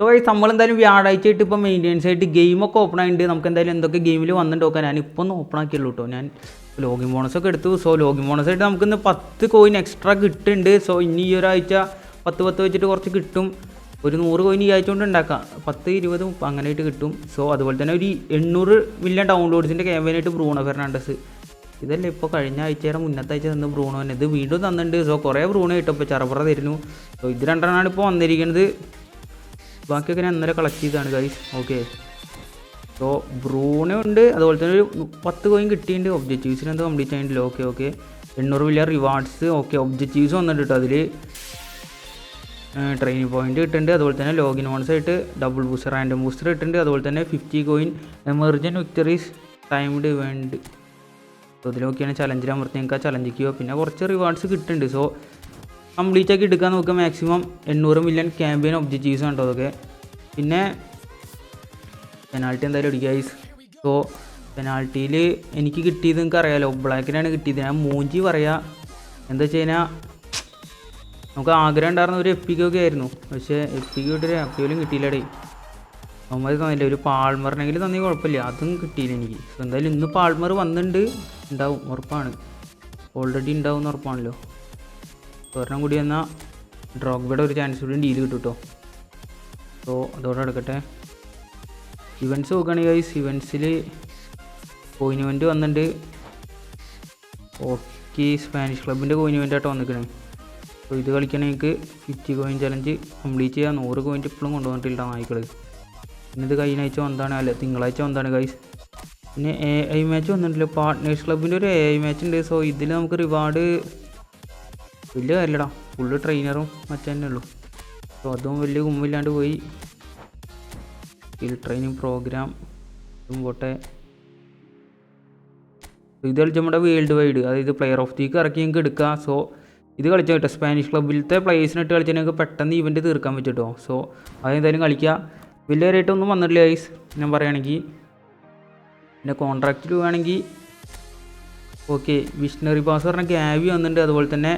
So guys നമ്മളെന്തായാലും വ്യാഴാഴ്ച ആയിട്ട് ഇപ്പോൾ മെയിന്റെനൻസ് ആയിട്ട് ഗെയിമൊക്കെ ഓപ്പൺ ആയിട്ടുണ്ട് നമുക്ക് എന്തായാലും എന്തൊക്കെ ഗെയിമിൽ വന്നിട്ട് നോക്കാം. ഞാൻ ഇപ്പോൾ ഒന്ന് ഓപ്പൺ ആക്കിയുള്ളൂ കേട്ടോ ഞാൻ ലോഗിൻ ബോണസ് ഒക്കെ എടുത്തു. സോ ലോഗിൻ ബോണസ് ആയിട്ട് നമുക്കിന്ന് പത്ത് കോയിൻ എക്സ്ട്രാ കിട്ടുന്നുണ്ട് സോ ഇനി ഈ ഒരാഴ്ച പത്ത് പത്ത് വെച്ചിട്ട് കുറച്ച് കിട്ടും. ഒരു നൂറ് കോയിൻ ഈ ആഴ്ച കൊണ്ട് ഉണ്ടാക്കാം. പത്ത് ഇരുപത് അങ്ങനെയായിട്ട് കിട്ടും. സോ അതുപോലെ തന്നെ ഒരു എണ്ണൂറ് മില്യൺ ഡൗൺലോഡ്സിന്റെ ക്യാമ്പയിനായിട്ട് ബ്രൂണോ ഫെർണാണ്ടസ്. ഇതല്ലേ ഇപ്പോൾ കഴിഞ്ഞ ആഴ്ചയുടെ മുന്നത്തെ ആഴ്ച തന്ന ബ്രൂണോ തന്നെ. ഇത് വീണ്ടും തന്നിട്ടുണ്ട് സോ കുറേ ബ്രൂണോ കിട്ടും ഇപ്പോൾ ചെറുപറ തരുന്നു. സോ ഇത് രണ്ടെണ്ണമാണ് ഇപ്പോൾ വന്നിരിക്കുന്നത് ബാക്കിയൊക്കെ ഞാൻ ഇന്നലെ കളക്ട് ചെയ്തതാണ് ഗൈസ് ഓക്കെ സോ ബ്രൂണ ഉണ്ട്. അതുപോലെ തന്നെ ഒരു പത്ത് കോയിൻ കിട്ടിയിട്ടുണ്ട്. ഒബ്ജക്റ്റീവ്സിന് എന്ത് കംപ്ലീറ്റ് ആയിട്ടില്ല. ഓക്കെ ഓക്കെ എണ്ണൂറ് വലിയ റിവാർഡ്സ് ഓക്കെ ഒബ്ജക്റ്റീവ്സ് വന്നിട്ട് കേട്ടോ അതിൽ ട്രെയിനിങ് പോയിന്റ് കിട്ടുന്നുണ്ട്. അതുപോലെ തന്നെ ലോഗിൻ ഓൺസ് ആയിട്ട് ഡബിൾ ബൂസ്റ്റർ റാൻഡം ബൂസ്റ്റർ കിട്ടുന്നുണ്ട്. അതുപോലെ തന്നെ fifty coin emergent victories timed വേണ്ട്. So ഇതിലൊക്കെയാണ് ചലഞ്ചിൽ അമർത്തി നിങ്ങൾക്ക് ആ ചലഞ്ചിക്കുക പിന്നെ കുറച്ച് റിവാർഡ്സ് കിട്ടുന്നുണ്ട്. സോ കംപ്ലീറ്റ് ആക്കി എടുക്കാൻ നോക്കുക മാക്സിമം എണ്ണൂറ് മില്യൺ ക്യാമ്പയിൻ ഒബ്ജക്റ്റീവ്സ് ഉണ്ടോ അതൊക്കെ. പിന്നെ പെനാൾട്ടി എന്തായാലും അടിക്കുക ഗൈസ് സോ പെനാൾട്ടിയിൽ എനിക്ക് കിട്ടിയത് നിങ്ങൾക്ക് അറിയാമല്ലോ ബ്ലാക്കിനാണ് കിട്ടിയത്. ഞാൻ മൂഞ്ചി പറയാ എന്താ വെച്ച് കഴിഞ്ഞാൽ നമുക്ക് ആഗ്രഹം ഉണ്ടായിരുന്ന ഒരു എപ്പിക്കൊക്കെ ആയിരുന്നു. പക്ഷേ എപ്പിക്ക് ഒരു എപ്പിയിലും കിട്ടിയില്ലടേ അവന്മാർ തന്നില്ല ഒരു പാൾമറിനെങ്കിലും തന്നെ കുഴപ്പമില്ല. അതും കിട്ടിയില്ല എനിക്ക്. എന്തായാലും ഇന്ന് പാൾമർ വന്നിട്ടുണ്ട് ഉണ്ടാവും ഉറപ്പാണ്. ഓൾറെഡി ഉണ്ടാവും എന്ന് ഉറപ്പാണല്ലോ. ഒരെണ്ണം കൂടി എന്നാൽ ഡ്രോഗ്ബയുടെ ഒരു ചാൻസ് കൂടി ഡീൽ കിട്ടും കേട്ടോ സോ അതോടെ എടുക്കട്ടെ ഇവൻസ് നോക്കുകയാണെങ്കിൽ ഗൈസ് സിവൻസിൽ കോയിൻ ഇവന്റ് വന്നിട്ടുണ്ട് ഓക്കെ സ്പാനിഷ് ക്ലബിന്റെ ആയിട്ട് വന്നിരിക്കണേ സോ ഇത് കളിക്കണമെങ്കിൽ ഫിഫ്റ്റി കോയിൻ ചലഞ്ച് കംപ്ലീറ്റ് ചെയ്യാൻ നൂറ് കോയിൻ ഇപ്പോഴും കൊണ്ടുവന്നിട്ടില്ല നായ്ക്കൾ പിന്നെ ഇത് കഴിഞ്ഞ ആഴ്ച വന്നതാണ്. അല്ല തിങ്കളാഴ്ച വന്നതാണ് ഗൈസ് പിന്നെ എ ഐ മാച്ച് വന്നിട്ടില്ല. പാർട്ട്നേഴ്സ് ക്ലബിന്റെ ഒരു എ ഐ മാച്ച് ഉണ്ട് സോ ഇതിൽ നമുക്ക് റിവാർഡ് വലിയ കാര്യമില്ലടാ ഫുള്ള് ട്രെയിനറും മറ്റേ തന്നെ ഉള്ളൂ. അപ്പോൾ അതും വലിയ കുമ്പില്ലാണ്ട് പോയി. സ്കിൽ ട്രെയിനിങ് പ്രോഗ്രാം ഇതും പോട്ടെ. ഇത് കളിച്ച് നമ്മുടെ വേൾഡ് വൈഡ് അതായത് പ്ലെയർ ഓഫ് ദിക്ക് ഇറക്കി നിങ്ങൾക്ക് എടുക്കുക സോ ഇത് കളിച്ചാൽ കേട്ടോ. സ്പാനിഷ് ക്ലബിലത്തെ പ്ലേയേഴ്സിനിട്ട് കളിച്ചാൽ നിങ്ങൾക്ക് പെട്ടെന്ന് ഇവന്റ് തീർക്കാൻ പറ്റും കേട്ടോ. സോ അതെന്തായാലും കളിക്കുക വലിയ റേറ്റ് ഒന്നും വന്നിട്ടില്ല ഗൈസ് ഞാൻ പറയുകയാണെങ്കിൽ പിന്നെ കോൺട്രാക്റ്റിൽ വേണമെങ്കിൽ ഓക്കെ വിഷ്ണറി പാസ് പറഞ്ഞ ഗ്യാവി വന്നിട്ടുണ്ട്. അതുപോലെ തന്നെ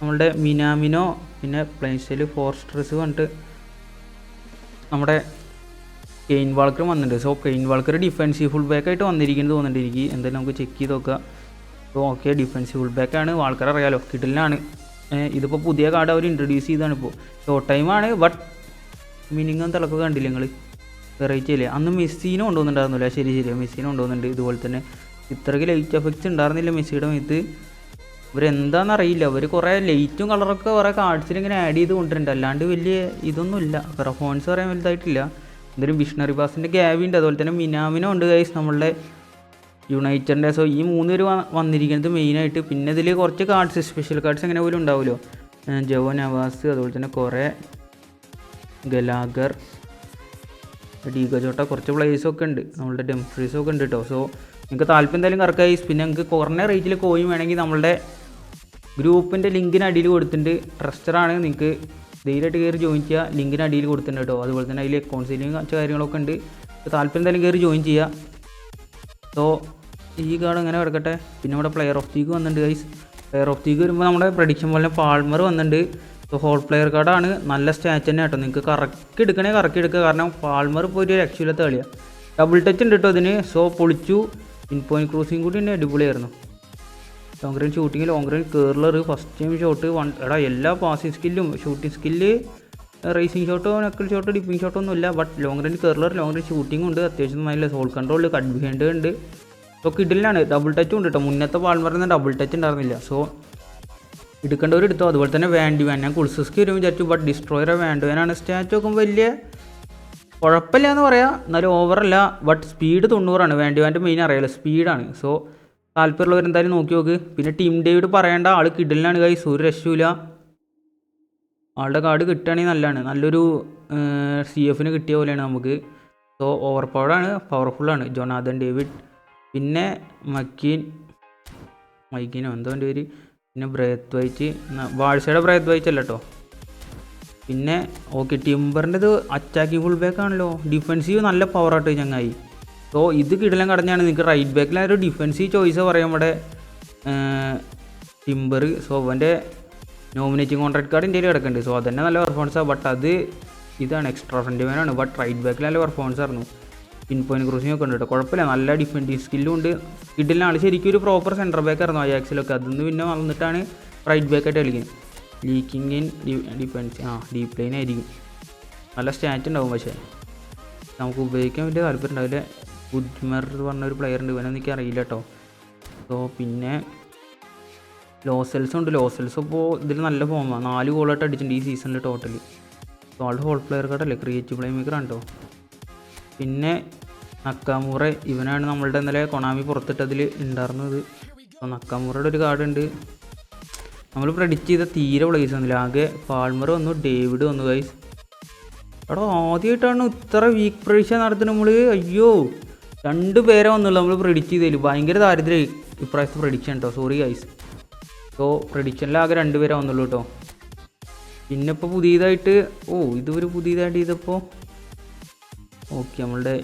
നമ്മളുടെ മിനാമിനോ പിന്നെ പ്ലേസ്റ്റൈൽ ഫോർസ്ട്രസ് പറഞ്ഞിട്ട് നമ്മുടെ കെയിൻ വാൾക്കർ വന്നിട്ടുണ്ട്. So Kyle Walker defensive full back ആയിട്ട് വന്നിരിക്കുന്നത് തോന്നുന്നുണ്ട്. എന്തായാലും നമുക്ക് ചെക്ക് ചെയ്ത് നോക്കാം. അപ്പോൾ ഓക്കെ ഡിഫെൻസീവ് ഫുൾ ബാക്ക് ആണ്. വാൾക്കർ അറിയാലോ കിഡിലാണ് ഇതിപ്പോൾ പുതിയ കാർഡ് അവർ ഇൻട്രൊഡ്യൂസ് ചെയ്താണ് ഇപ്പോൾ ഷോർട്ട് ടൈമാണ് ബട്ട് മിനിങ്ങും തിളക്കം കണ്ടില്ല നിങ്ങൾ വെറൈറ്റി അല്ലേ? അന്ന് മെസ്സിനെ കൊണ്ടുവന്നിട്ടുണ്ടായിരുന്നില്ല. ശരി ശരി. മെസ്സിനെ കൊണ്ടുവന്നിട്ടുണ്ട്. ഇതുപോലെ തന്നെ. ഇത്രയ്ക്ക് ലൈറ്റ് എഫക്ട്സ് ഉണ്ടായിരുന്നില്ല മെസ്സിയുടെ മേത്ത്. ഇവരെന്താണെന്ന് അറിയില്ല അവർ കുറേ ലൈറ്റും കളറൊക്കെ കുറേ കാർഡ്സിൽ ഇങ്ങനെ ആഡ് ചെയ്ത് കൊണ്ടുവരുന്നുണ്ട് അല്ലാണ്ട് വലിയ ഇതൊന്നുമില്ല. പെർഫോമൻസ് പറയാൻ വലുതായിട്ടില്ല. എന്തായാലും വിഷ്ണറി ബാസിന്റെ ഉണ്ട് അതുപോലെ തന്നെ മിനാമിനോ ഉണ്ട് ഗൈസ് നമ്മളുടെ യുണൈറ്റഡിന്റെ സോ ഈ മൂന്ന് പേര് വന്നിരിക്കുന്നത് മെയിനായിട്ട് പിന്നെ ഇതിൽ കുറച്ച് കാർഡ്സ് സ്പെഷ്യൽ കാർഡ്സ് എങ്ങനെ പോലും ഉണ്ടാവുമല്ലോ ജവോ നവാസ് അതുപോലെ തന്നെ കുറേ ഗലാഗർ ഡീഗജോട്ട കുറച്ച് പ്ലേസൊക്കെ ഉണ്ട് നമ്മളുടെ ഡെംഫ്രീസൊക്കെ ഉണ്ട് കേട്ടോ സോ നിങ്ങൾക്ക് താല്പര്യം എന്തായാലും കറക്കായി പിന്നെ നിങ്ങൾക്ക് കുറഞ്ഞ റേറ്റിൽ കോയിൻ വേണമെങ്കിൽ നമ്മളുടെ ഗ്രൂപ്പിന്റെ ലിങ്കിന് അടിയിൽ കൊടുത്തിട്ടുണ്ട്. ട്രസ്റ്ററാണ് നിങ്ങൾക്ക് ധൈര്യമായിട്ട് കയറി ജോയിൻ ചെയ്യുക ലിങ്കിന് അടിയിൽ കൊടുത്തിട്ടുണ്ട് കേട്ടോ അതുപോലെ തന്നെ അതിൽ കൗൺസിലിംഗ് കാര്യങ്ങളൊക്കെ ഉണ്ട്. താല്പര്യം എന്തായാലും കയറി ജോയിൻ ചെയ്യുക സോ ഈ കാർഡ് അങ്ങനെ കിടക്കട്ടെ? പിന്നെ നമ്മുടെ പ്ലെയർ ഓഫ് ദീക്ക് വന്നിട്ടുണ്ട് ഗൈസ് പ്ലെയർ ഓഫ് ദീക്ക് വരുമ്പോൾ നമ്മുടെ പ്രഡിക്ഷൻ പോലെ പാൾമർ വന്നിട്ടുണ്ട്. സോ ഹോൾ പ്ലെയർ കാർഡാണ് നല്ല സ്റ്റാച്ച് തന്നെ കേട്ടോ നിങ്ങൾക്ക് കറക്റ്റ് എടുക്കണേ കറക്റ്റ് എടുക്കുക. കാരണം പാൾമർ ഇപ്പോൾ ഒരു രക്ഷയില്ലാത്ത കളിയാണ് ഡബിൾ ടച്ച് ഉണ്ട് കേട്ടോ അതിന് സോ പൊളിച്ചു. ഇൻ പോയിന്റ് ക്രൂസിങ് കൂടി അടിപൊളിയായിരുന്നു. Long range shooting long range curler first time shot one എടാ എല്ലാ പാസിംഗ് സ്കില്ലും ഷൂട്ടിംഗ് സ്കില്ല് റേസിംഗ് ഷോട്ടോ നക്കിൾ ഷോട്ടോ ഡിപ്പിംഗ് ഷോട്ടോ ഒന്നുമില്ല but long range curler long range shooting ഉണ്ട് അത്യാവശ്യം നല്ല സോൾ കൺട്രോൾ കട്ട് ബിഹൈൻഡ് ഉണ്ട്. ഇപ്പോൾ കിഡിലാണ് ഡബിൾ ടച്ചും ഉണ്ട് കേട്ടോ മുന്നത്തെ പാൾമറിന് ഡബിൾ ടച്ച് ഉണ്ടായിരുന്നില്ല. സോ എടുക്കേണ്ടവർ എടുത്തു? അതുപോലെ തന്നെ വാൻഡി വാൻ. ഞാൻ കുൾസസ്ക്ക് വരും വിചാരിച്ചു ബട്ട് ഡിസ്ട്രോയറെ വാൻഡ് വാനാണ് സ്റ്റാച്ച് നോക്കുമ്പോൾ വലിയ കുഴപ്പമില്ല എന്ന് പറയാം എന്നാലും ഓവറല്ല ബട്ട് സ്പീഡ് തൊണ്ണൂറാണ്. വാൻഡി വാന്റെ മെയിൻ അറിയാലോ സ്പീഡാണ് സോ താല്പര്യമുള്ളവർ എന്തായാലും നോക്കി നോക്ക്. പിന്നെ ടീം ഡേവിഡ് പറയേണ്ട. ആൾ കിഡലിനാണ് കൈസ് ഒരു രക്ഷയില്ല ആളുടെ കാർഡ് കിട്ടുകയാണെങ്കിൽ നല്ലതാണ്. നല്ലൊരു സി എഫിന് കിട്ടിയ പോലെയാണ് നമുക്ക്. സോ ഓവർ പവർഡാണ് പവർഫുള്ളാണ് ജൊനാഥൻ ഡേവിഡ്. പിന്നെ മക്കീൻ. മൈക്കിനോ? എന്തോ എന്റെ പേര്. പിന്നെ ബ്രേത്ത് വൈറ്റ് വാഴ്സയുടെ ബ്രേത്ത് വൈറ്റ് അല്ല കേട്ടോ പിന്നെ ഓക്കെ ടിംബറിന്റെത് അറ്റാക്കിംഗ് ഫുൾ ബാക്ക് ആണല്ലോ. ഡിഫെൻസീവ് നല്ല പവർ ആയിട്ട് ചങ്ങായി. സോ ഇത് കിടലം കടഞ്ഞാണ് നിങ്ങൾക്ക് റൈറ്റ് ബാക്കിൽ ആ ഒരു ഡിഫൻസീവ് ചോയ്സ് പറയാം നമ്മുടെ ടിംബർ സോ അവന്റെ നോമിനേറ്റിംഗ് കോൺട്രാക്ട് കാർഡ് ഇന്ത്യയിൽ കിടക്കുന്നുണ്ട്. സോ അതന്നെ നല്ല പെർഫോമൻസാണ് ബട്ട് അത് ഇതാണ് എക്സ്ട്രാ ഫ്രണ്ട് മാനാണ് ബട്ട് റൈറ്റ് ബാക്കിൽ നല്ല പെർഫോമൻസ് ആയിരുന്നു. പിൻ പോയിന്റ് ക്രൂസിംഗ് ഒക്കെ ഉണ്ട് കേട്ടോ കുഴപ്പമില്ല. നല്ല ഡിഫൻഡിങ് സ്കില്ലും ഉണ്ട്. കിഡിലാണ് ശരിക്കും ഒരു പ്രോപ്പർ സെന്റർ ബാക്ക് ആയിരുന്നു അയാക്സിലൊക്കെ അതിന്ന് പിന്നെ വന്നിട്ടാണ് റൈറ്റ് ബാക്ക് ആയിട്ട് കളിക്കുന്നത്. ലീക്കിങ് ഇൻ ഡിഫൻസ് ആ ഡീപ് ലൈൻ ആയിരിക്കും. നല്ല സ്റ്റാറ്റ് ഉണ്ടാവും. പക്ഷേ നമുക്ക് ഉപയോഗിക്കാൻ വലിയ താല്പര്യം ഉണ്ടാവില്ല ഗുഡ്മർ എന്ന് പറഞ്ഞൊരു പ്ലെയർ ഉണ്ട്. ഇവനെ എനിക്ക് അറിയില്ല കേട്ടോ സോ പിന്നെ ലോസെൽസ് ഉണ്ട്. ലോസെൽസ് ഇപ്പോൾ ഇതിൽ നല്ല ഫോമാണ് നാല് ഗോളായിട്ട് അടിച്ചിട്ടുണ്ട് ഈ സീസണിൽ ടോട്ടൽ സോ ആളുടെ ഹോൾ പ്ലെയർ കാർഡല്ലേ? ക്രിയേറ്റീവ് പ്ലേ മേക്കർ കേട്ടോ പിന്നെ നക്കാമൂറ ഇവനാണ് നമ്മളുടെ ഇന്നലെ കൊണാമി പുറത്തിട്ടതിൽ ഉണ്ടായിരുന്നത് അപ്പോൾ നക്കാമൂറയുടെ ഒരു കാർഡ് ഉണ്ട്. നമ്മൾ പ്രഡിക്റ്റ് ചെയ്ത തീരെ പ്ലേസ് വന്നില്ല ആകെ പാൾമർ വന്നു ഡേവിഡ് വന്നു ഗൈസ് എടാ ആദ്യമായിട്ടാണ് ഇത്ര വീക്ക് പ്രഡിക്ഷൻ നടത്തുന്നത് നമ്മൾ അയ്യോ. രണ്ട് പേരെ വന്നുള്ളൂ. നമ്മൾ പ്രഡിക്റ്റ് ചെയ്തതിൽ ഭയങ്കര ദാരിദ്ര്യം ഇപ്രാവശ്യത്തെ പ്രഡിക്ഷൻ കേട്ടോ സോറി ഗൈസ് സോ പ്രഡിക്ഷനിൽ ആകെ രണ്ട് പേരെ വന്നുള്ളൂ കേട്ടോ പിന്നെ ഇപ്പോൾ പുതിയതായിട്ട് ഓ ഇതൊരു പുതിയതായിട്ട് ചെയ്തപ്പോൾ ഓക്കെ നമ്മളുടെ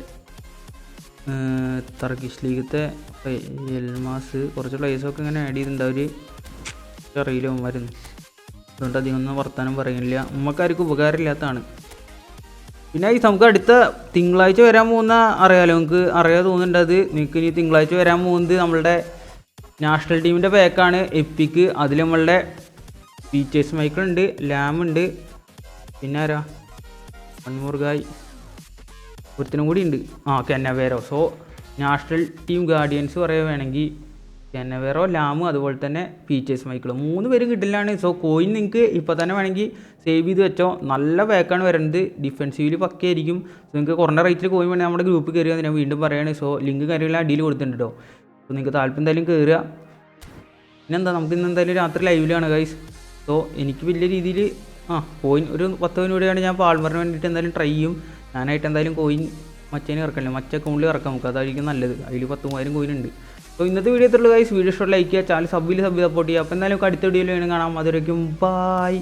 തർക്കിഷ് ലീഗത്തെ എൽമാസ് കുറച്ച് പ്ലേസൊക്കെ ഇങ്ങനെ ആഡ് ചെയ്തിട്ടുണ്ട്. അവർ അറിയില്ല ഉമ്മാരുന്നു അതുകൊണ്ട് അധികം ഒന്നും വർത്തമാനം പറയുന്നില്ല നമുക്കാർക്കും ഉപകാരമില്ലാത്തതാണ്. പിന്നെ ഈ നമുക്ക് അടുത്ത തിങ്കളാഴ്ച വരാൻ പോകുന്ന അറിയാലോ? നമുക്ക് അറിയാതെ തോന്നുന്നുണ്ട് അത്. നിങ്ങൾക്ക് ഇനി തിങ്കളാഴ്ച വരാൻ പോകുന്നത് നമ്മളുടെ നാഷണൽ ടീമിന്റെ പാക്കാണ് എപ്പിക്ക്. അതിൽ നമ്മളുടെ ഫീച്ചേഴ്സ് മൈക്കിൾ ഉണ്ട് ലാം ഉണ്ട്. പിന്നെ ആരാ? മൺമുറുകായി. ഒരുത്തിനും കൂടി ഉണ്ട്. ആ കെന്നവേരോ. സോ നാഷണൽ ടീം ഗാർഡിയൻസ് പറയുക വേണമെങ്കിൽ കെന്നവേറോ ലാമു അതുപോലെ തന്നെ ഫീച്ചേഴ്സ് മൈക്കിൾ മൂന്ന് പേരും കിട്ടില്ലാണ് സോ കോയിൻ നിങ്ങൾക്ക് ഇപ്പോൾ തന്നെ വേണമെങ്കിൽ സേവ് ചെയ്ത് വെച്ചോ. നല്ല ബാക്കാണ് വരുന്നത് ഡിഫെൻസീവിൽ പക്കയായിരിക്കും സോ നിങ്ങൾക്ക് കുറഞ്ഞ റേറ്റിൽ കോയിൻ വേണമെങ്കിൽ നമ്മുടെ ഗ്രൂപ്പിൽ കയറുക ഞാൻ വീണ്ടും പറയുകയാണ് സോ ലിങ്ക് കാര്യങ്ങൾ അടിയിൽ കൊടുത്തിട്ടുണ്ട് കേട്ടോ സോ നിങ്ങൾക്ക് താല്പര്യം എന്തായാലും കയറുക പിന്നെന്താ? നമുക്ക് ഇന്ന് എന്തായാലും രാത്രി ലൈവിലാണ് ഗൈസ് സോ എനിക്ക് വലിയ രീതിയിൽ ആ കോയിൻ ഒരു പത്ത് മണിയോടെയാണ് ഞാൻ പാൾമറിന് വേണ്ടിയിട്ട് എന്തായാലും ട്രൈ ചെയ്യും. ഞാനായിട്ട് എന്തായാലും കോയിൻ മച്ചേനെ ഇറക്കണില്ല. മച്ച അക്കൗണ്ടിൽ ഇറക്കാം നമുക്ക്. അതായിരിക്കും നല്ലത്. അതിൽ പത്ത് മൂവായിരം കോയിൻ ഉണ്ട്. സോ ഇന്നത്തെ വീഡിയോ എത്തുള്ളൂ ഗൈസ് വീഡിയോ ഷോട്ട് ലൈക്ക് ചെയ്യുക ചാനൽ സബ്ബിൽ സബ്ബ് സപ്പോർട്ട് ചെയ്യുക. അപ്പോൾ എന്തായാലും അടുത്ത വീഡിയോയിൽ വേണം കാണാം. അതുവരേക്കും ബായ്